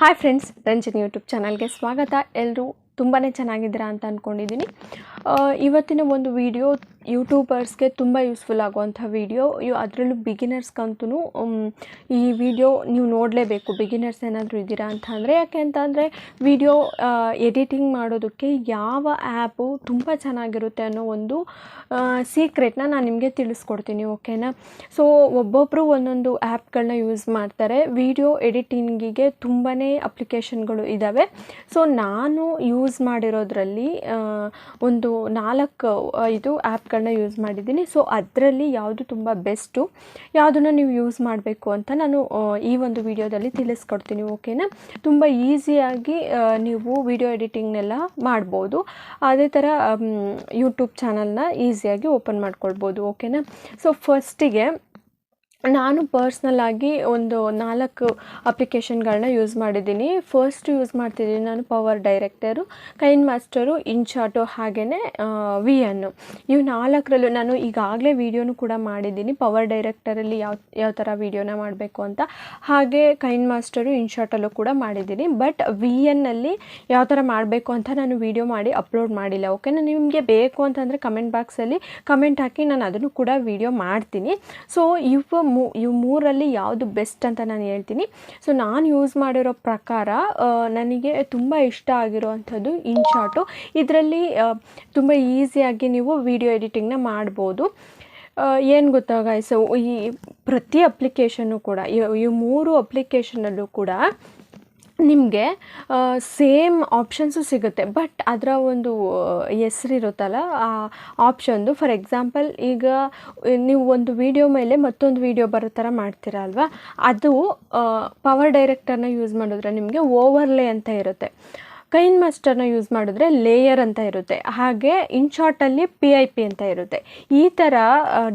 Hi friends Ranjan YouTube ಚಾನಲ್ಗೆ ಸ್ವಾಗತ. ಎಲ್ಲರೂ ತುಂಬಾ ಚೆನ್ನಾಗಿದ್ದೀರಾ ಅಂತ ಅಂದ್ಕೊಂಡಿದ್ದೀನಿ ಇವತ್ತಿನ ಒಂದು ವಿಡಿಯೋ ಯೂಟ್ಯೂಬರ್ಸ್ಗೆ ತುಂಬ ಯೂಸ್ಫುಲ್ ಆಗುವಂಥ ವಿಡಿಯೋ ಇವು ಅದರಲ್ಲೂ ಬಿಗಿನರ್ಸ್ಗಂತೂ ಈ ವಿಡಿಯೋ ನೀವು ನೋಡಲೇಬೇಕು. ಬಿಗಿನರ್ಸ್ ಏನಾದರೂ ಇದ್ದೀರಾ ಅಂತ ಅಂದರೆ, ಯಾಕೆ ಅಂತಂದರೆ ವಿಡಿಯೋ ಎಡಿಟಿಂಗ್ ಮಾಡೋದಕ್ಕೆ ಯಾವ ಆ್ಯಪು ತುಂಬ ಚೆನ್ನಾಗಿರುತ್ತೆ ಅನ್ನೋ ಒಂದು ಸೀಕ್ರೆಟ್ನ ನಾನು ನಿಮಗೆ ತಿಳಿಸ್ಕೊಡ್ತೀನಿ ಓಕೆನಾ ಸೊ ಒಬ್ಬೊಬ್ಬರು ಒಂದೊಂದು ಆ್ಯಪ್ಗಳನ್ನ ಯೂಸ್ ಮಾಡ್ತಾರೆ. ವಿಡಿಯೋ ಎಡಿಟಿಂಗಿಗೆ ತುಂಬಾ ಅಪ್ಲಿಕೇಶನ್ಗಳು ಇದ್ದಾವೆ ಸೊ ನಾನು ಯೂಸ್ ಮಾಡಿರೋದ್ರಲ್ಲಿ ಒಂದು ನಾಲ್ಕು ಇದು ಆ್ಯಪ್ಗಳನ್ನ ಯೂಸ್ ಮಾಡಿದ್ದೀನಿ. ಸೊ, ಅದರಲ್ಲಿ ಯಾವುದು ತುಂಬ ಬೆಸ್ಟು, ಯಾವುದನ್ನು ನೀವು ಯೂಸ್ ಮಾಡಬೇಕು ಅಂತ ನಾನು ಈ ಒಂದು ವಿಡಿಯೋದಲ್ಲಿ ತಿಳಿಸ್ಕೊಡ್ತೀನಿ, ಓಕೆನಾ? ತುಂಬ ಈಸಿಯಾಗಿ ನೀವು ವಿಡಿಯೋ ಎಡಿಟಿಂಗ್ನೆಲ್ಲ ಮಾಡ್ಬೋದು. ಅದೇ ಥರ ಯೂಟ್ಯೂಬ್ ಚಾನಲ್ನ ಈಸಿಯಾಗಿ ಓಪನ್ ಮಾಡ್ಕೊಳ್ಬೋದು, ಓಕೆನಾ? ಸೊ, ಫಸ್ಟಿಗೆ ನಾನು ಪರ್ಸ್ನಲ್ ಆಗಿ ಒಂದು ನಾಲ್ಕು ಅಪ್ಲಿಕೇಶನ್ಗಳನ್ನ ಯೂಸ್ ಮಾಡಿದ್ದೀನಿ. ಫಸ್ಟ್ ಯೂಸ್ ಮಾಡ್ತಿದ್ದೀನಿ ನಾನು power director KineMaster InShot ಹಾಗೆಯೇ ವಿ ಅನ್ನು ಇವು ನಾಲ್ಕರಲ್ಲೂ ನಾನು ಈಗಾಗಲೇ ವೀಡಿಯೋನು ಕೂಡ ಮಾಡಿದ್ದೀನಿ. ಪವರ್ ಡೈರೆಕ್ಟರಲ್ಲಿ ಯಾವ ಯಾವ ಥರ ವೀಡಿಯೋನ ಮಾಡಬೇಕು ಅಂತ. ಹಾಗೆ ಕೈನ್ ಮಾಸ್ಟರು ಇನ್ಶಾಟಲ್ಲೂ ಕೂಡ ಮಾಡಿದ್ದೀನಿ. ಬಟ್ ವಿ ಎನ್ನಲ್ಲಿ ಯಾವ ಥರ ಮಾಡಬೇಕು ಅಂತ ನಾನು ವೀಡಿಯೋ ಮಾಡಿ ಅಪ್ಲೋಡ್ ಮಾಡಿಲ್ಲ. ಓಕೆನಾ ನಿಮಗೆ ಬೇಕು ಅಂತಂದರೆ ಕಮೆಂಟ್ ಬಾಕ್ಸಲ್ಲಿ ಕಮೆಂಟ್ ಹಾಕಿ ನಾನು ಅದನ್ನು ಕೂಡ ವೀಡಿಯೋ ಮಾಡ್ತೀನಿ. ಸೊ ಇವು ಮೂ ಇವು ಮೂರಲ್ಲಿ ಯಾವುದು ಬೆಸ್ಟ್ ಅಂತ ನಾನು ಹೇಳ್ತೀನಿ. ಸೊ ನಾನು ಯೂಸ್ ಮಾಡಿರೋ ಪ್ರಕಾರ ನನಗೆ ತುಂಬ ಇಷ್ಟ ಆಗಿರೋವಂಥದ್ದು ಇನ್ಶಾಟು ಇದರಲ್ಲಿ ತುಂಬ ಈಸಿಯಾಗಿ ನೀವು ವಿಡಿಯೋ ಎಡಿಟಿಂಗ್ನ ಮಾಡ್ಬೋದು. ಏನು ಗೊತ್ತಾ ಗಾಯ್ಸ್ ಈ ಪ್ರತಿ ಅಪ್ಲಿಕೇಶನ್ನು ಕೂಡ, ಈ ಮೂರು ಅಪ್ಲಿಕೇಶನಲ್ಲೂ ಕೂಡ ನಿಮಗೆ ಸೇಮ್ ಆಪ್ಷನ್ಸು ಸಿಗುತ್ತೆ. ಬಟ್ ಅದರ ಒಂದು ಹೆಸರಿರುತ್ತಲ್ಲ, ಆ ಆಪ್ಷನ್ದು ಫಾರ್ ಎಕ್ಸಾಂಪಲ್ ಈಗ, ನೀವು ಒಂದು ವಿಡಿಯೋ ಮೇಲೆ ಮತ್ತೊಂದು ವಿಡಿಯೋ ಬರೋ ಥರ ಮಾಡ್ತೀರಾ ಅಲ್ವಾ? ಅದು ಪವರ್ ಡೈರೆಕ್ಟರ್ನ ಯೂಸ್ ಮಾಡಿದ್ರೆ ನಿಮಗೆ ಓವರ್ಲೇ ಅಂತ ಇರುತ್ತೆ. ಕೈನ್ ಮಾಸ್ಟರ್ನ ಯೂಸ್ ಮಾಡಿದ್ರೆ ಲೇಯರ್ ಅಂತ ಇರುತ್ತೆ. ಹಾಗೆ ಇನ್ ಶಾರ್ಟಲ್ಲಿ ಪಿ ಐ ಪಿ ಅಂತ ಇರುತ್ತೆ. ಈ ಥರ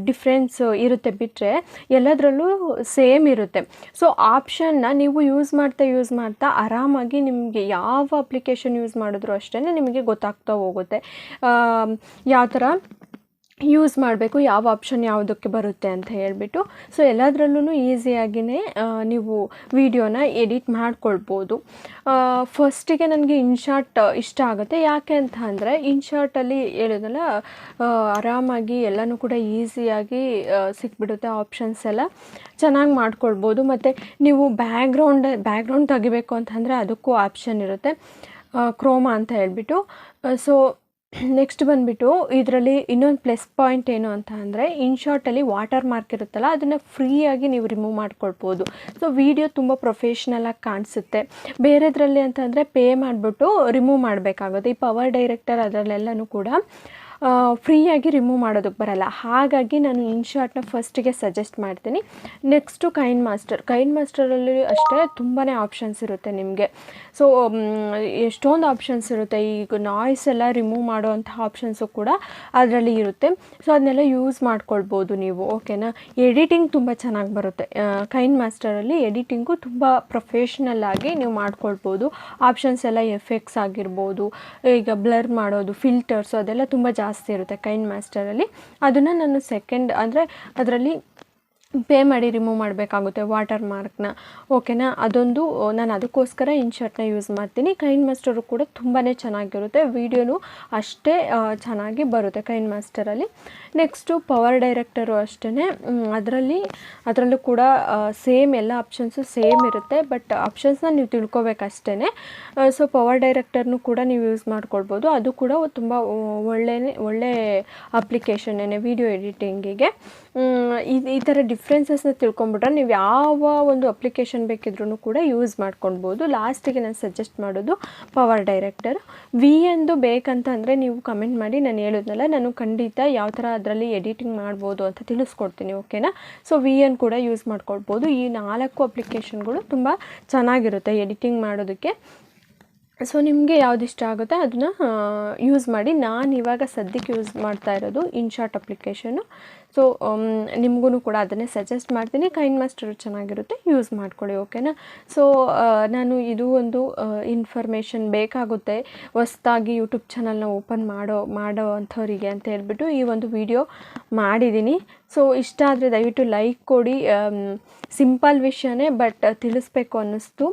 ಡಿಫ್ರೆನ್ಸ್ ಇರುತ್ತೆ ಬಿಟ್ಟರೆ ಎಲ್ಲದರಲ್ಲೂ ಸೇಮ್ ಇರುತ್ತೆ. ಸೊ ಆಪ್ಷನ್ನ ನೀವು ಯೂಸ್ ಮಾಡ್ತಾ ಯೂಸ್ ಮಾಡ್ತಾ ಆರಾಮಾಗಿ ನಿಮಗೆ ಯಾವ ಅಪ್ಲಿಕೇಶನ್ ಯೂಸ್ ಮಾಡಿದ್ರು ಅಷ್ಟೇ ನಿಮಗೆ ಗೊತ್ತಾಗ್ತಾ ಹೋಗುತ್ತೆ. ಯಾವ ಥರ ಯೂಸ್ ಮಾಡಬೇಕು, ಯಾವ ಆಪ್ಷನ್ ಯಾವುದಕ್ಕೆ ಬರುತ್ತೆ ಅಂತ ಹೇಳಿಬಿಟ್ಟು. ಸೊ ಎಲ್ಲದರಲ್ಲೂ ಈಸಿಯಾಗಿಯೇ ನೀವು ವಿಡಿಯೋನ ಎಡಿಟ್ ಮಾಡ್ಕೊಳ್ಬೋದು. ಫಸ್ಟಿಗೆ ನನಗೆ ಇನ್ಶಾರ್ಟ್ ಇಷ್ಟ ಆಗುತ್ತೆ. ಯಾಕೆ ಅಂತ ಅಂದರೆ ಇನ್ಶಾರ್ಟಲ್ಲಿ ಹೇಳಿದಲ್ಲ ಆರಾಮಾಗಿ ಎಲ್ಲನೂ ಕೂಡ ಈಸಿಯಾಗಿ ಸಿಕ್ಬಿಡುತ್ತೆ ಆಪ್ಷನ್ಸ್ ಎಲ್ಲ. ಚೆನ್ನಾಗಿ ಮಾಡ್ಕೊಳ್ಬೋದು. ಮತ್ತು ನೀವು ಬ್ಯಾಕ್ಗ್ರೌಂಡ್ ಬ್ಯಾಕ್ಗ್ರೌಂಡ್ ತೆಗಿಬೇಕು ಅಂತಂದರೆ ಅದಕ್ಕೂ ಆಪ್ಷನ್ ಇರುತ್ತೆ. ಕ್ರೋಮಾ ಅಂತ ಹೇಳಿಬಿಟ್ಟು. ಸೊ ನೆಕ್ಸ್ಟ್ ಬಂದುಬಿಟ್ಟು ಇದರಲ್ಲಿ ಇನ್ನೊಂದು ಪ್ಲಸ್ ಪಾಯಿಂಟ್ ಏನು ಅಂತ ಅಂದರೆ ಇನ್ಶಾರ್ಟಲ್ಲಿ ವಾಟರ್ ಮಾರ್ಕ್ ಇರುತ್ತಲ್ಲ, ಅದನ್ನು ಫ್ರೀಯಾಗಿ ನೀವು ರಿಮೂವ್ ಮಾಡ್ಕೊಳ್ಬೋದು. ಸೊ ವಿಡಿಯೋ ತುಂಬ ಪ್ರೊಫೆಷ್ನಲಾಗಿ ಕಾಣಿಸುತ್ತೆ. ಬೇರೆದ್ರಲ್ಲಿ ಅಂತಂದರೆ ಪೇ ಮಾಡಿಬಿಟ್ಟು ರಿಮೂವ್ ಮಾಡಬೇಕಾಗುತ್ತೆ. ಈ ಪವರ್ ಡೈರೆಕ್ಟರ್ ಅದರಲ್ಲೆಲ್ಲನೂ ಕೂಡ ಫ್ರೀಯಾಗಿ ರಿಮೂವ್ ಮಾಡೋದಕ್ಕೆ ಬರಲ್ಲ. ಹಾಗಾಗಿ ನಾನು ಇನ್ಶಾರ್ಟ್ನ ಫಸ್ಟಿಗೆ ಸಜೆಸ್ಟ್ ಮಾಡ್ತೀನಿ. ನೆಕ್ಸ್ಟು ಕೈನ್ ಮಾಸ್ಟರ್ ಕೈನ್ ಮಾಸ್ಟರಲ್ಲಿ ಅಷ್ಟೇ ತುಂಬಾ ಆಪ್ಷನ್ಸ್ ಇರುತ್ತೆ ನಿಮಗೆ. ಸೊ ಎಷ್ಟೊಂದು ಆಪ್ಷನ್ಸ್ ಇರುತ್ತೆ. ಈಗ ನಾಯ್ಸ್ ಎಲ್ಲ ರಿಮೂವ್ ಮಾಡುವಂಥ ಆಪ್ಷನ್ಸು ಕೂಡ ಅದರಲ್ಲಿ ಇರುತ್ತೆ. ಸೊ ಅದನ್ನೆಲ್ಲ ಯೂಸ್ ಮಾಡ್ಕೊಳ್ಬೋದು ನೀವು ಓಕೆನಾ ಎಡಿಟಿಂಗ್ ತುಂಬ ಚೆನ್ನಾಗಿ ಬರುತ್ತೆ. ಕೈನ್ ಮಾಸ್ಟರಲ್ಲಿ ಎಡಿಟಿಂಗು ತುಂಬ ಪ್ರೊಫೆಷ್ನಲ್ ಆಗಿ ನೀವು ಮಾಡ್ಕೊಳ್ಬೋದು. ಆಪ್ಷನ್ಸ್ ಎಲ್ಲ ಎಫೆಕ್ಟ್ಸ್ ಆಗಿರ್ಬೋದು. ಈಗ ಬ್ಲರ್ ಮಾಡೋದು ಫಿಲ್ಟರ್ಸ್ ಅದೆಲ್ಲ ತುಂಬ ಜಾಸ್ತಿ ಇರುತ್ತೆ ಕೈಂಡ್ ಮಾಸ್ಟರಲ್ಲಿ. ಅದನ್ನು ನಾನು ಸೆಕೆಂಡ್ ಅಂದರೆ ಅದರಲ್ಲಿ ಪೇ ಮಾಡಿ ರಿಮೂವ್ ಮಾಡಬೇಕಾಗುತ್ತೆ ವಾಟರ್ ಮಾರ್ಕ್ನ. ಓಕೆನಾ? ಅದೊಂದು ನಾನು ಅದಕ್ಕೋಸ್ಕರ ಇನ್ಶರ್ಟ್ನ ಯೂಸ್ ಮಾಡ್ತೀನಿ. ಕೈನ್ ಮಾಸ್ಟರು ಕೂಡ ತುಂಬಾ ಚೆನ್ನಾಗಿರುತ್ತೆ. ವಿಡಿಯೋನು ಅಷ್ಟೇ ಚೆನ್ನಾಗಿ ಬರುತ್ತೆ ಕೈನ್ ಮಾಸ್ಟರಲ್ಲಿ. ನೆಕ್ಸ್ಟು ಪವರ್ ಡೈರೆಕ್ಟರು ಅಷ್ಟೇ ಅದರಲ್ಲಿ, ಅದರಲ್ಲೂ ಕೂಡ ಸೇಮ್ ಎಲ್ಲ ಆಪ್ಷನ್ಸು ಸೇಮ್ ಇರುತ್ತೆ. ಬಟ್ ಆಪ್ಷನ್ಸ್ನ ನೀವು ತಿಳ್ಕೊಬೇಕಷ್ಟೇ ಸೊ ಪವರ್ ಡೈರೆಕ್ಟರ್ನು ಕೂಡ ನೀವು ಯೂಸ್ ಮಾಡ್ಕೊಳ್ಬೋದು. ಅದು ಕೂಡ ತುಂಬ ಒಳ್ಳೆಯ ಒಳ್ಳೆ ಅಪ್ಲಿಕೇಶನ್ನೇ ವಿಡಿಯೋ ಎಡಿಟಿಂಗಿಗೆ. ಈ ಈ ಥರ ಡಿಫ್ರೆನ್ಸಸ್ನ ತಿಳ್ಕೊಂಬಿಟ್ರೆ ನೀವು ಯಾವ ಒಂದು ಅಪ್ಲಿಕೇಶನ್ ಬೇಕಿದ್ರೂ ಕೂಡ ಯೂಸ್ ಮಾಡ್ಕೊಳ್ಬೋದು ಲಾಸ್ಟಿಗೆ ನಾನು ಸಜೆಸ್ಟ್ ಮಾಡೋದು ಪವರ್ ಡೈರೆಕ್ಟರ್ ವಿ ಎಂದು ಬೇಕಂತ ಅಂದರೆ ನೀವು ಕಮೆಂಟ್ ಮಾಡಿ, ನಾನು ಹೇಳಿದ್ನಲ್ಲ, ನಾನು ಖಂಡಿತ ಯಾವ ಥರ ಅದರಲ್ಲಿ ಎಡಿಟಿಂಗ್ ಮಾಡ್ಬೋದು ಅಂತ ತಿಳಿಸ್ಕೊಡ್ತೀನಿ ಓಕೆನಾ ಸೊ ವಿ ಎನ್ ಕೂಡ ಯೂಸ್ ಮಾಡ್ಕೊಳ್ಬೋದು. ಈ ನಾಲ್ಕು ಅಪ್ಲಿಕೇಶನ್ಗಳು ತುಂಬ ಚೆನ್ನಾಗಿರುತ್ತೆ ಎಡಿಟಿಂಗ್ ಮಾಡೋದಕ್ಕೆ. ಸೊ ನಿಮಗೆ ಯಾವ್ದು ಇಷ್ಟ ಆಗುತ್ತೆ ಅದನ್ನ ಯೂಸ್ ಮಾಡಿ. ನಾನು ಇವಾಗ ಸದ್ಯಕ್ಕೆ ಯೂಸ್ ಮಾಡ್ತಾ ಇರೋದು ಇನ್ ಶಾರ್ಟ್ ಅಪ್ಲಿಕೇಶನು ಸೊ ನಿಮಗೂ ಕೂಡ ಅದನ್ನೇ ಸಜೆಸ್ಟ್ ಮಾಡ್ತೀನಿ. ಕೈನ್ ಮಾಸ್ಟರ್ ಚೆನ್ನಾಗಿರುತ್ತೆ ಯೂಸ್ ಮಾಡ್ಕೊಳ್ಳಿ ಓಕೆನಾ ಸೊ ನಾನು ಇದು ಒಂದು ಇನ್ಫಾರ್ಮೇಷನ್ ಬೇಕಾಗುತ್ತೆ. ಹೊಸ್ದಾಗಿ ಯೂಟ್ಯೂಬ್ ಚಾನಲ್ನ ಓಪನ್ ಮಾಡೋ ಮಾಡೋ ಅಂಥವರಿಗೆ ಅಂತ ಹೇಳ್ಬಿಟ್ಟು ಈ ಒಂದು ವಿಡಿಯೋ ಮಾಡಿದ್ದೀನಿ. ಸೊ ಇಷ್ಟ ಆದರೆ ದಯವಿಟ್ಟು ಲೈಕ್ ಕೊಡಿ. ಸಿಂಪಲ್ ವಿಷಯನೇ ಬಟ್ ತಿಳಿಸ್ಬೇಕು ಅನ್ನಿಸ್ತು.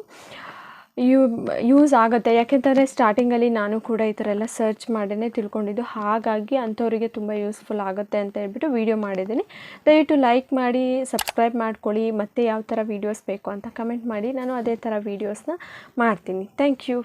ಯೂ ಯೂಸ್ ಆಗುತ್ತೆ. ಯಾಕೆಂತಂದರೆ ಸ್ಟಾರ್ಟಿಂಗಲ್ಲಿ ನಾನು ಕೂಡ ಈ ಥರ ಎಲ್ಲ ಸರ್ಚ್ ಮಾಡಿನೇ ತಿಳ್ಕೊಂಡಿದ್ದು. ಹಾಗಾಗಿ ಅಂಥವರಿಗೆ ತುಂಬ ಯೂಸ್ಫುಲ್ ಆಗುತ್ತೆ ಅಂತ ಹೇಳ್ಬಿಟ್ಟು ವೀಡಿಯೋ ಮಾಡಿದ್ದೀನಿ. ದಯವಿಟ್ಟು ಲೈಕ್ ಮಾಡಿ ಸಬ್ಸ್ಕ್ರೈಬ್ ಮಾಡ್ಕೊಳ್ಳಿ. ಮತ್ತು ಯಾವ ಥರ ವೀಡಿಯೋಸ್ ಬೇಕು ಅಂತ ಕಮೆಂಟ್ ಮಾಡಿ. ನಾನು ಅದೇ ಥರ ವೀಡಿಯೋಸ್ನ ಮಾಡ್ತೀನಿ. Thank you